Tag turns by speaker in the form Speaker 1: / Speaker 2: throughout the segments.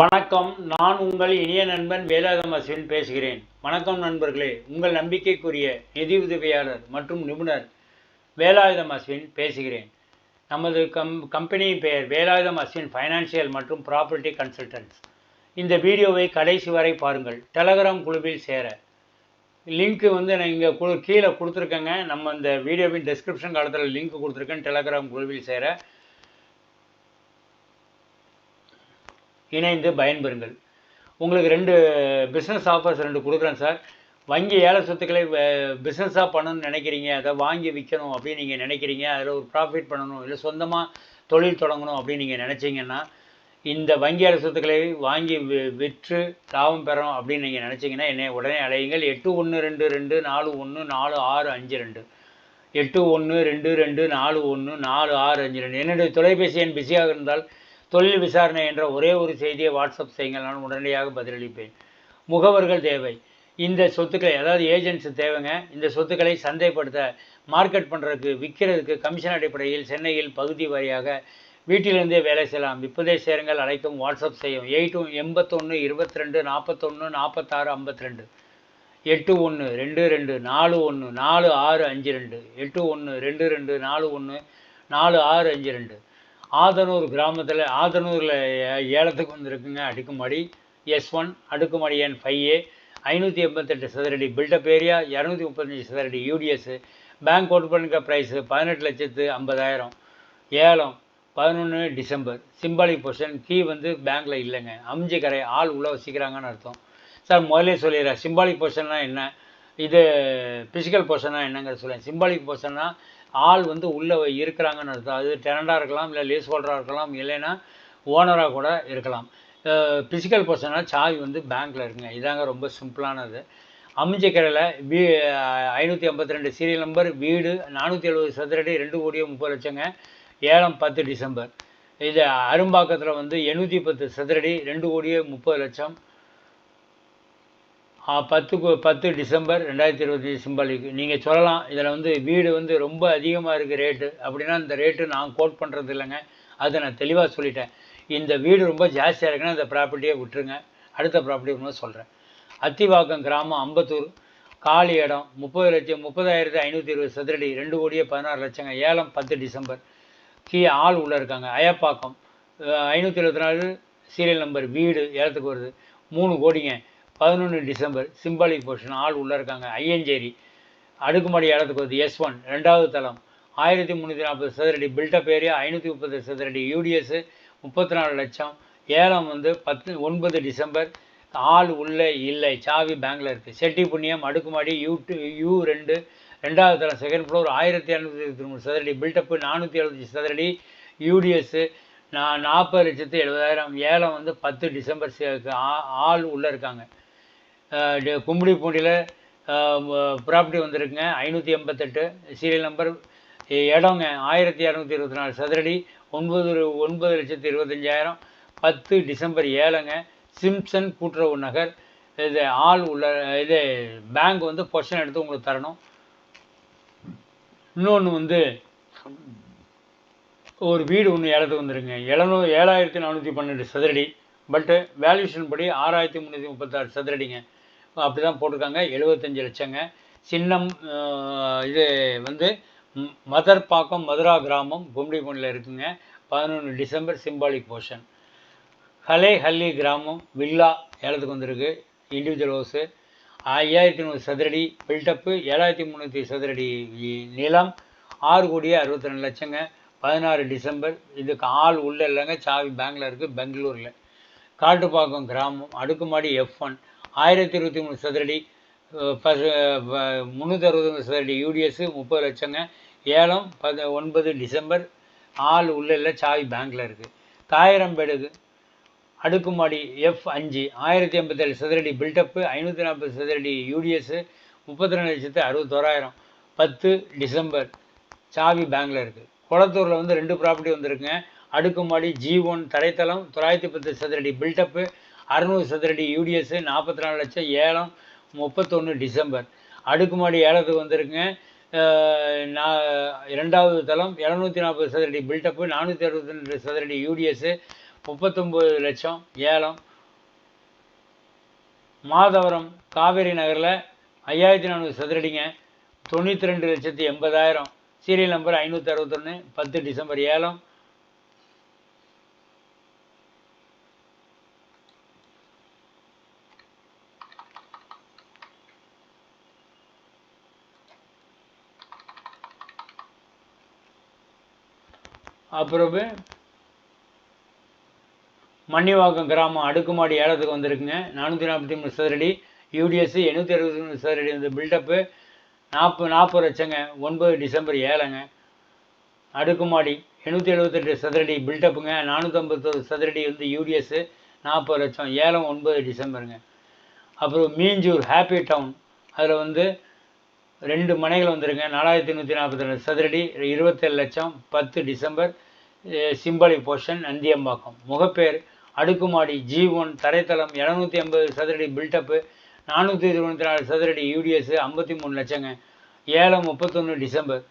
Speaker 1: வணக்கம். நான் உங்கள் இனிய நண்பன் வேலாயுதம் அஸ்வின் பேசுகிறேன். வணக்கம் நண்பர்களே. உங்கள் நம்பிக்கைக்குரிய நிதி உதவியாளர் மற்றும் நிபுணர் வேலாயுதம் அஸ்வின் பேசுகிறேன். நமது கம் கம்பெனியின் பெயர் வேலாயுதம் அஸ்வின் ஃபைனான்சியல் மற்றும் ப்ராப்பர்ட்டி கன்சல்டன்ஸ் இந்த வீடியோவை கடைசி வரை பாருங்கள். டெலகிராம் குழுவில் சேர. லிங்க்கு வந்து நான் இங்கே குழு கீழே கொடுத்துருக்கேங்க. நம்ம இந்த வீடியோவின் டிஸ்கிரிப்ஷன் காலத்தில் லிங்க் கொடுத்துருக்கேன். டெலகிராம் குழுவில் சேர. இணைந்து பயன்பெறுங்கள். உங்களுக்கு ரெண்டு பிஸ்னஸ் ஆஃபர்ஸ் ரெண்டு கொடுக்குறேன் சார் வங்கி ஏழை சொத்துக்களை பிஸ்னஸாக பண்ணணும்னு நினைக்கிறீங்க அதை வாங்கி விற்கணும் அப்படின்னு நீங்கள் நினைக்கிறீங்க அதில் ஒரு ப்ராஃபிட் பண்ணணும் இல்லை சொந்தமாக தொழில் தொடங்கணும் அப்படின்னு நீங்கள் நினச்சிங்கன்னா இந்த வங்கி ஏல சொத்துக்களை வாங்கி வி விற்று லாபம் பெறணும் அப்படின்னு நீங்கள் நினச்சிங்கன்னா என்னை உடனே அலையுங்கள் எட்டு ஒன்று ரெண்டு ரெண்டு நாலு ஒன்று நாலு ஆறு அஞ்சு ரெண்டு. எட்டு ஒன்று ரெண்டு ரெண்டு நாலு ஒன்று நாலு ஆறு அஞ்சு ரெண்டு. என்னுடைய தொலைபேசி எண் பிஸியாக இருந்தால் தொழில் விசாரணை என்ற ஒரே ஒரு செய்தியை வாட்ஸ்அப் செய்யுங்கள். நான் உடனடியாக பதிலளிப்பேன். முகவர்கள் தேவை. இந்த சொத்துக்களை அதாவது ஏஜென்ட்ஸ் தேவைங்க. இந்த சொத்துக்களை சந்தைப்படுத்த மார்க்கெட் பண்ணுறதுக்கு விற்கிறதுக்கு கமிஷன் அடிப்படையில் சென்னையில் பகுதி வாரியாக வீட்டிலிருந்தே வேலை செய்யலாம். இப்போதே சேருங்கள். அழைக்கும் வாட்ஸ்அப் செய்யும் எயிட் எண்பத்தொன்று இருபத்தி ரெண்டு நாற்பத்தொன்று நாற்பத்தாறு ஐம்பத்தி ரெண்டு எட்டு ஒன்று ரெண்டு ரெண்டு நாலு ஒன்று நாலு ஆறு அஞ்சு ரெண்டு. எட்டு ஒன்று ரெண்டு ரெண்டு நாலு ஒன்று நாலு ஆறு அஞ்சு ரெண்டு. ஆதனூர் கிராமத்தில் ஆதனூரில் ஏலத்துக்கு வந்திருக்குங்க அடுக்குமாடி. எஸ் ஒன் அடுக்குமாடி என் ஃபைவ் ஏ ஐநூற்றி எண்பத்தெட்டு சதுரடி பில்டப் ஏரியா இரநூத்தி முப்பத்தஞ்சு சதுரடி யூடிஎஸ்ஸு பேங்க் அவுட் பண்ணிக்க ப்ரைஸு பதினெட்டு லட்சத்து ஐம்பதாயிரம். ஏலம் பதினொன்று டிசம்பர். சிம்பாலிக் பொசிஷன் கீ வந்து பேங்க்கில் இல்லைங்க. அம்ஜி கரை ஆள் உள்ளே வசிக்கிறாங்கன்னு அர்த்தம். சார் முதலே சொல்லிடுறேன். சிம்பாலிக் பொசிஷன்னா என்ன? இது ஃபிசிக்கல் பொசிஷனா என்னங்கிற சொல்லுவேன் சிம்பாலிக் பொசிஷன்னா ஆள் வந்து உள்ளே இருக்கிறாங்கன்னு அர்த்தம். அது டெனண்டாக இருக்கலாம் இல்லை லீஸ் ஹோல்டராக இருக்கலாம் இல்லைன்னா ஓனராக கூட இருக்கலாம். ஃபிசிக்கல் பர்சனாக சாவி வந்து பேங்க்கில் இருக்குங்க. இதாங்க ரொம்ப சிம்பிளானது அமைஞ்சக்கரையில் வீ ஐநூற்றி ஐம்பத்தி ரெண்டு சீரியல் நம்பர் வீடு நானூற்றி எழுபது சதுரடி ரெண்டு கோடியே முப்பது லட்சங்க. ஏழம் பத்து டிசம்பர். இது அரும்பாக்கத்தில் வந்து எண்ணூற்றி பத்து சதுரடி ரெண்டு கோடியே முப்பது லட்சம். பத்து பத்து டிசம்பர் ரெண்டாயிரத்தி இருபத்தி சிம்பாலிக்கு நீங்கள் சொல்லலாம் இதில் வந்து வீடு வந்து ரொம்ப அதிகமாக இருக்குது ரேட்டு. அப்படின்னா இந்த ரேட்டு நான் கோட் பண்ணுறது இல்லைங்க. அதை நான் தெளிவாக சொல்லிட்டேன். இந்த வீடு ரொம்ப ஜாஸ்தியாக இருக்குன்னா இந்த ப்ராப்பர்ட்டியை விட்டுருங்க. அடுத்த ப்ராப்பர்ட்டி ஒன்று சொல்கிறேன் அத்திவாக்கம் கிராமம் அம்பத்தூர். காலி இடம் முப்பது லட்சம் முப்பதாயிரத்தி ஐநூற்றி இருபது சதுரடி ரெண்டு கோடியே பதினாறு லட்சங்க. ஏலம் பத்து டிசம்பர். கீ ஆள் உள்ளே இருக்காங்க. அயப்பாக்கம். ஐநூற்றி இருபத்தி நாலு சீரியல் நம்பர் வீடு ஏலத்துக்கு வருது. மூணு கோடிங்க. பதினொன்று டிசம்பர் சிம்பாலிக் போர்ஷன் ஆள் உள்ளே இருக்காங்க. ஐயஞ்சேரி அடுக்குமாடி இடத்துக்கு வந்து எஸ் ஒன் ரெண்டாவது தளம். ஆயிரத்தி முந்நூற்றி நாற்பது சதுரடி பில்டப் ஏரியா ஐநூற்றி முப்பது சதுரடி யூடிஎஸ் முப்பத்தி நாலு லட்சம். ஏலம் வந்து பத்து ஒன்பது டிசம்பர் ஆள் உள்ளே இல்லை சாவி பேங்கில் இருக்குது செட்டி புண்ணியம் அடுக்குமாடி யூ டூ யூ ரெண்டு ரெண்டாவது தளம் செகண்ட் ஃப்ளோர் ஆயிரத்தி இரநூத்தி இருபத்தி மூணு சதுரடி பில்டப்பு நானூற்றி எழுபத்தி சதுரடி யூடிஎஸ்ஸு நான் நாற்பது லட்சத்து எழுபதாயிரம். ஏலம் வந்து பத்து டிசம்பர் ஆள் உள்ளே இருக்காங்க. கும்படி பூண்டியில் ப்ராப்பர்ட்டி வந்திருக்குங்க. ஐநூற்றி எண்பத்தெட்டு. சீரியல் நம்பர் இடங்க ஆயிரத்தி இரநூத்தி இருபத்தி நாலு சதுரடி ஒன்பது ஒன்பது லட்சத்து இருபத்தஞ்சாயிரம். பத்து டிசம்பர் ஏழுங்க. சிம்சன் கூட்டுறவு நகர். இது ஆள் உள்ள இது பேங்க் வந்து பொஷன் எடுத்து உங்களுக்கு தரணும். இன்னொன்று வந்து ஒரு வீடு ஒன்று ஏலத்துக்கு வந்துருங்க எழுநூ ஏழாயிரத்தி நானூற்றி பன்னெண்டு சதுரடி. பட்டு வேல்யூஷன் படி ஆறாயிரத்தி முந்நூற்றி முப்பத்தாறு சதுரடிங்க. அப்படி தான் போட்டிருக்காங்க. எழுபத்தஞ்சி லட்சங்க. சின்னம் இது வந்து மதர்பாக்கம் மதுரா கிராமம் கும்டிபொண்டில் இருக்குங்க. பதினொன்று டிசம்பர் சிம்பாலிக் போர்ஷன். ஹலே ஹல்லி கிராமம் வில்லா ஏலத்துக்கு வந்திருக்கு. Individual house. ஐயாயிரத்தி நூறு சதுரடி பில்டப்பு ஏழாயிரத்தி முந்நூற்றி சதுரடி நிலம் ஆறு கோடியே அறுபத்தி ரெண்டு லட்சங்க. பதினாறு டிசம்பர் இதுக்கு ஆள் உள்ளே இல்லைங்க. சாவி பேங்கில் இருக்குது பெங்களூரில். காட்டுப்பாக்கம் கிராமம் அடுக்குமாடி எஃப் ஒன் ஆயிரத்தி இருபத்தி மூணு சதுரடி முந்நூற்றி அறுபது சதுரடி யூடிஎஸ்ஸு முப்பது லட்சங்க. ஏலம் பத ஒன்பது டிசம்பர். ஆள் உள்ள சாவி பேங்கில் இருக்குது காயிரம்பேடுக்கு அடுக்குமாடி எஃப் அஞ்சு. ஆயிரத்தி எண்பத்தேழு சதுரடி பில்டப்பு ஐநூற்றி நாற்பது சதுரடி யூடிஎஸ்ஸு முப்பத்தி ரெண்டு லட்சத்து அறுபத்தோராயிரம். பத்து டிசம்பர். சாவி பேங்கில் இருக்குது குளத்தூரில் வந்து ரெண்டு ப்ராப்பர்ட்டி வந்திருக்குங்க. அடுக்குமாடி ஜி ஒன் தரைத்தளம் தொள்ளாயிரத்தி பத்து சதுரடி பில்டப்பு அறுநூறு சதுரடி யூடிஎஸ்ஸு நாற்பத்தி நாலு லட்சம் ஏலம் முப்பத்தொன்று டிசம்பர். அடுக்குமாடி ஏலத்துக்கு வந்திருக்குங்க. நான் இரண்டாவது தளம் எழுநூற்றி நாற்பது சதுரடி பில்டப்பு நானூற்றி அறுபத்தி ரெண்டு சதுரடி யூடிஎஸ்ஸு முப்பத்தொம்பது லட்சம் ஏலம். மாதவரம் காவேரி நகரில் ஐயாயிரத்தி நானூறு சதுரடிங்க. தொண்ணூற்றி ரெண்டு லட்சத்தி எண்பதாயிரம். சீரியல் நம்பர் ஐநூற்றி அறுபத்தொன்று பத்து டிசம்பர் ஏலம். அப்புறம் மன்னிவாக்கம் கிராமம் அடுக்குமாடி ஏலத்துக்கு வந்திருக்குங்க. நானூற்றி நாற்பத்தி மூணு சதுரடி யூடிஎஸ்சி எண்ணூற்றி அறுபத்தி மூணு சதுரடி வந்து பில்டப்பு நாற்பது நாற்பது லட்சங்க. ஒன்பது டிசம்பர் ஏழைங்க. அடுக்குமாடி எண்ணூற்றி எழுபத்தெட்டு சதுரடி பில்டப்புங்க நானூற்றம்பத்தொரு சதுரடி வந்து யூடிஎஸ்ஸு நாற்பது லட்சம். ஏலம் ஒன்பது டிசம்பருங்க. அப்புறம் மீஞ்சூர் ஹாப்பி டவுன் அதில் வந்து ரெண்டு மனைகள் வந்துருங்க நாலாயிரத்தி நூற்றி நாற்பத்தி ரெண்டு சதுரடி இருபத்தேழு லட்சம். பத்து December. Simply portion Nandiyambakkam. Mogappair அடுக்குமாடி ஜி ஒன் தரைத்தளம் இரநூத்தி ஐம்பது சதுரடி பில்டப்பு நானூற்றி இருபத்தி நாலு சதுரடி யூடிஎஸ் ஐம்பத்தி மூணு லட்சங்க. ஏலம் முப்பத்தொன்று டிசம்பர்.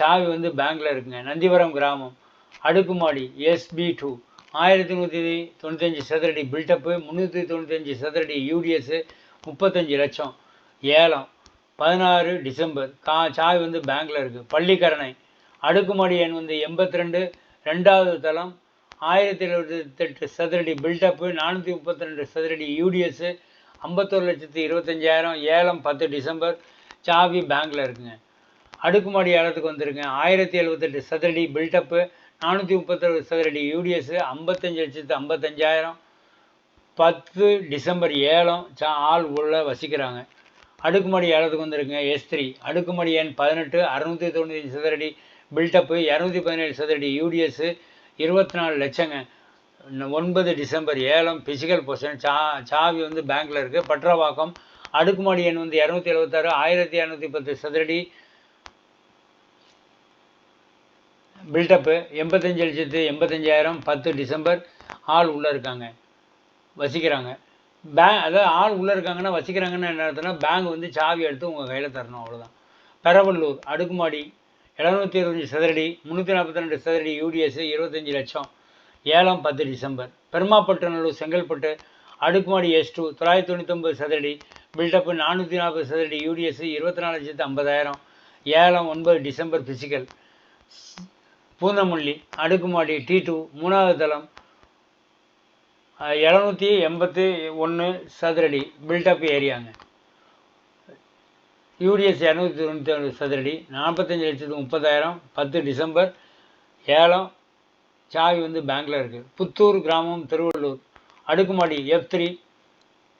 Speaker 1: சாவி வந்து பேங்க்கில் இருக்குங்க. நந்திவரம் கிராமம். அடுக்குமாடி எஸ்பி டூ ஆயிரத்தி நூற்றி தொண்ணூத்தஞ்சு சதுரடி பில்டப்பு முந்நூற்றி தொண்ணூத்தஞ்சு சதுரடி யூடிஎஸ்ஸு முப்பத்தஞ்சு லட்சம். ஏலம் பதினாறு டிசம்பர். கா சாவி வந்து பேங்க்கில் இருக்குது பள்ளிக்கரணை. அடுக்குமாடி எண் வந்து எண்பத்தி ரெண்டு. ரெண்டாவது தளம் ஆயிரத்தி எழுபத்தெட்டு சதுரடி பில்டப்பு நானூற்றி முப்பத்தி ரெண்டு சதுரடி யூடிஎஸ்ஸு ஐம்பத்தொரு லட்சத்தி இருபத்தஞ்சாயிரம் ஏலம் பத்து டிசம்பர் சாவி பேங்க்கில் இருக்குங்க. அடுக்குமாடி ஏலத்துக்கு வந்திருங்க ஆயிரத்தி எழுபத்தெட்டு சதுரடி பில்டப்பு நானூற்றி முப்பத்தொரு சதுரடி யூடிஎஸ்ஸு ஐம்பத்தஞ்சு லட்சத்து ஐம்பத்தஞ்சாயிரம் பத்து டிசம்பர் ஏலம் சா ஆள் உள்ள வசிக்கிறாங்க. அடுக்குமாடி ஏலத்துக்கு வந்திருக்குங்க எஸ் த்ரீ அடுக்குமாடி எண் பதினெட்டு அறுநூற்றி தொண்ணூற்றி சதுரடி பில்டப்பு இரநூத்தி பதினேழு சதுரடி யூடிஎஸ்ஸு இருபத்தி நாலு லட்சங்க. ஒன்பது டிசம்பர் ஏலம் பிசிக்கல் பொசிஷன் சா சாவி வந்து பேங்க்கில் இருக்குது பட்ரவாக்கம் அடுக்குமாடி எண் வந்து இரநூத்தி எழுபத்தாறு ஆயிரத்தி இரநூத்தி பத்து சதுரடி. பில்டப்பு எண்பத்தஞ்சு லட்சத்து எண்பத்தஞ்சாயிரம் பத்து டிசம்பர். ஆள் உள்ளே இருக்காங்க. வசிக்கிறாங்க. பேங்க் அதாவது ஆள் உள்ளே இருக்காங்கன்னா வசிக்கிறாங்கன்னு என்ன அர்த்தம்னா பேங்க் வந்து சாவி எடுத்து உங்கள் கையில் தரணும் அவ்வளோதான் பெரவல்லூர் அடுக்குமாடி எழுநூற்றி இருபத்தஞ்சி சதுரடி முந்நூற்றி நாற்பத்தி ரெண்டு சதுரடி யூடிஎஸ் இருபத்தஞ்சி லட்சம். ஏழாம் பத்து டிசம்பர். பெருமாப்பட்டநல்லூர் செங்கல்பட்டு அடுக்குமாடி எஸ் டூ தொள்ளாயிரத்தி தொண்ணூத்தொம்பது சதுரடி. பில்டப்பு நானூற்றி நாற்பது சதுரடி யூடிஎஸ் இருபத்தி நாலு லட்சத்து ஐம்பதாயிரம். ஏழாம் ஒன்பது டிசம்பர் ஃபிசிக்கல் பூந்தமல்லி அடுக்குமாடி டி டூ மூணாவது தளம் எழுநூற்றி எண்பத்தி ஒன்று சதுரடி பில்டப் ஏரியாங்க. யூடிஎஸ் இரநூத்தி தொண்ணூற்றி ஏழு சதுரடி நாற்பத்தஞ்சு லட்சத்து முப்பதாயிரம் பத்து டிசம்பர் ஏலம் சாவி வந்து பேங்க்கில் இருக்குது புத்தூர் கிராமம் திருவள்ளூர். அடுக்குமாடி எஃப் த்ரீ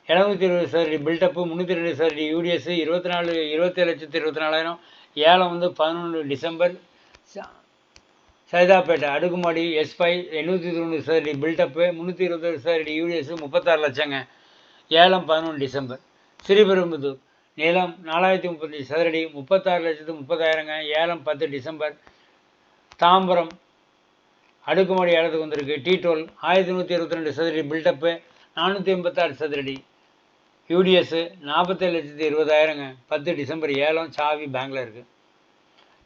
Speaker 1: எழுநூத்தி இருபது சதுரடி பில்டப்பு முந்நூற்றி ரெண்டு சதுரடி யூடிஎஸ் இருபத்தி நாலு இருபத்தேழு லட்சத்து இருபத்தி நாலாயிரம் ஏலம் வந்து பதினொன்று டிசம்பர். சைதாப்பேட்டை அடுக்குமாடி எஸ் ஃபைவ் எண்ணூற்றி தொண்ணூறு சதுரடி பில்டப்பு முந்நூற்றி இருபத்தேழு சதுரடி யூடிஎஸ் முப்பத்தாறு லட்சங்க. ஏலம் பதினொன்று டிசம்பர். ஸ்ரீபெரும்புதூர். நிலம் நாலாயிரத்தி முப்பத்தஞ்சு சதுரடி முப்பத்தாறு லட்சத்து முப்பதாயிரங்க ஏலம் பத்து டிசம்பர். தாம்பரம் அடுக்குமாடி இடத்துக்கு வந்திருக்கு. டி டோல் ஆயிரத்தி நூற்றி இருபத்தி ரெண்டு சதுரடி பில்டப்பு நானூற்றி எண்பத்தாறு சதுரடி. யூடிஎஸ்ஸு நாற்பத்தேழு லட்சத்தி இருபதாயிரங்க பத்து டிசம்பர் ஏலம் சாவி பேங்கில் இருக்குது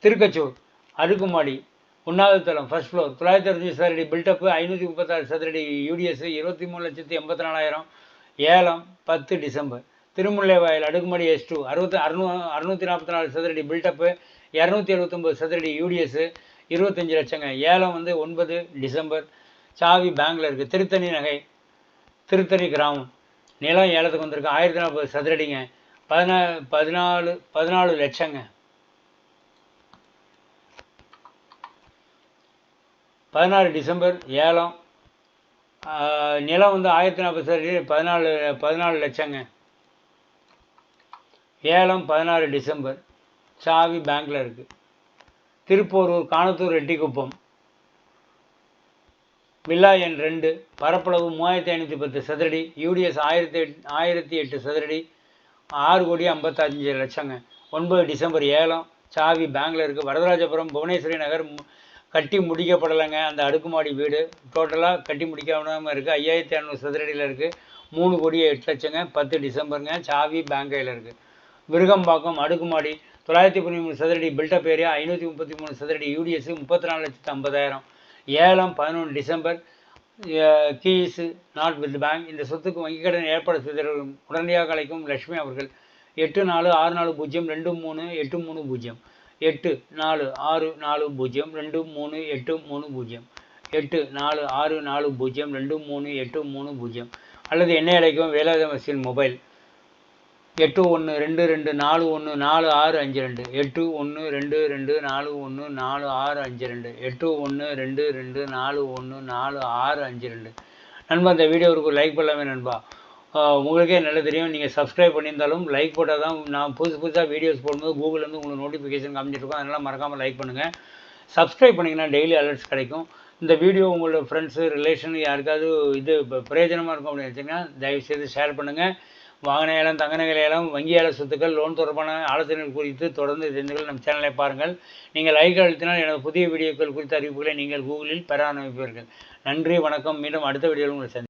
Speaker 1: திருக்கச்சூர் அடுக்குமாடி ஒன்றாவது தளம் ஃபர்ஸ்ட் ஃப்ளோர் தொள்ளாயிரத்தி அறுபத்தி சதுரடி பில்டப்பு ஐநூற்றி முப்பத்தாறு சதுரடி யூடிஎஸ் இருபத்தி மூணு லட்சத்தி எண்பத்தி நாலாயிரம் ஏலம் பத்து டிசம்பர். திருமுல்லைவாயல் அடுக்குமாடி எஸ் டூ அறுபத்தி அறுநூ அறுநூற்றி நாற்பத்தி நாலு சதுரடி பில்டப்பு இரநூத்தி எழுபத்தொம்பது சதுரடி யூடிஎஸ்ஸு இருபத்தஞ்சி லட்சங்க. ஏலம் வந்து ஒன்பது டிசம்பர். சாவி பேங்கில் இருக்குது திருத்தணி நகை திருத்தணி கிராமம். நிலம் ஏலத்துக்கு வந்திருக்கு. ஆயிரத்தி நாற்பது சதுரடிங்க. பதினா பதினாலு பதினாலு லட்சங்க. பதினாறு டிசம்பர் ஏலம். நிலம் வந்து ஆயிரத்தி நாற்பது சதுரடி பதினாலு பதினாலு லட்சங்க. ஏலம் பதினாறு டிசம்பர். சாவி பேங்க்கில் இருக்குது திருப்போரூர் காணத்தூர் ரெட்டிக்குப்பம் வில்லா எண் ரெண்டு பரப்பளவு மூவாயிரத்தி ஐநூற்றி பத்து சதுரடி யூடிஎஸ் ஆயிரத்தி எட் ஆயிரத்தி எட்டு சதுரடி ஆறு கோடி ஐம்பத்தஞ்சு லட்சங்க. ஒன்பது டிசம்பர் ஏலம் சாவி பேங்க்கில் இருக்குது வரதராஜபுரம் புவனேஸ்வரி நகர் கட்டி முடிக்கப்படலைங்க. அந்த அடுக்குமாடி வீடு டோட்டலாக கட்டி முடிக்காமல் இருக்குது ஐயாயிரத்தி இரநூறு சதுரடியில் இருக்குது மூணு கோடி எட்டு லட்சங்க. பத்து டிசம்பருங்க சாவி பேங்கையில் இருக்குது விருகம்பாக்கம் அடுக்குமாடி தொள்ளாயிரத்தி பதிமூணு சதுரடி பில்டப் ஏரியா ஐநூற்றி முப்பத்தி மூணு சதுரடி யூடிஎஸ் முப்பத்தி நாலு லட்சத்து ஐம்பதாயிரம். ஏலம் பதினொன்று December keys not with bank. இந்த சொத்துக்கு வங்கிக் கடன் ஏற்பாடு செய்தவர்கள் உடனடியாக அழைக்கும் லட்சுமி அவர்கள். எட்டு நாலு ஆறு நாலு பூஜ்ஜியம் ரெண்டு மூணு எட்டு மூணு பூஜ்ஜியம். எட்டு நாலு ஆறு நாலு பூஜ்ஜியம் ரெண்டு மூணு எட்டு மூணு பூஜ்ஜியம். எட்டு நாலு ஆறு நாலு பூஜ்ஜியம் ரெண்டு மூணு எட்டு மூணு பூஜ்ஜியம். அல்லது என்னை அழைக்கும் வேலாயுதம் மொபைல். எட்டு ஒன்று ரெண்டு ரெண்டு நாலு ஒன்று நாலு ஆறு அஞ்சு ரெண்டு. எட்டு ஒன்று ரெண்டு ரெண்டு நாலு ஒன்று நாலு ஆறு அஞ்சு ரெண்டு. எட்டு ஒன்று ரெண்டு ரெண்டு நாலு ஒன்று நாலு ஆறு அஞ்சு ரெண்டு. நண்பா இந்த வீடியோவுக்கு லைக் பண்ணலாமே நண்பா. உங்களுக்கே நல்லா தெரியும். நீங்கள் சப்ஸ்கிரைப் பண்ணியிருந்தாலும் லைக் போட்டால் தான் நான் புதுசு புதுசாக வீடியோஸ் போடும்போது கூகுள்லேருந்து உங்களுக்கு நோட்டிஃபிகேஷன் காமிச்சிருக்கோம் அதனால் மறக்காமல் லைக் பண்ணுங்கள் சப்ஸ்கிரைப் பண்ணிங்கன்னா டெய்லி அலர்ட்ஸ் கிடைக்கும். இந்த வீடியோ உங்களோட ஃப்ரெண்ட்ஸு ரிலேஷன் யாருக்காவது இது பிரயோஜனமாக இருக்கும் அப்படின்னு நினச்சிங்கன்னா தயவுசெய்து ஷேர் பண்ணுங்கள் வாகன ஏலம் தங்க நகை ஏலம் வங்கி ஏல சொத்துக்கள் லோன் தொடர்பான ஆலோசனைகள் குறித்து தொடர்ந்து தெரிந்து கொள்ள நம் சேனலை பாருங்கள். நீங்கள் லைக் அழுத்தினால் எனது புதிய வீடியோக்கள் குறித்த அறிவிப்புகளை நீங்கள் கூகுளில் பெற அனுப்பிப்பீர்கள் நன்றி வணக்கம். மீண்டும் அடுத்த வீடியோவில் உங்களை சந்தி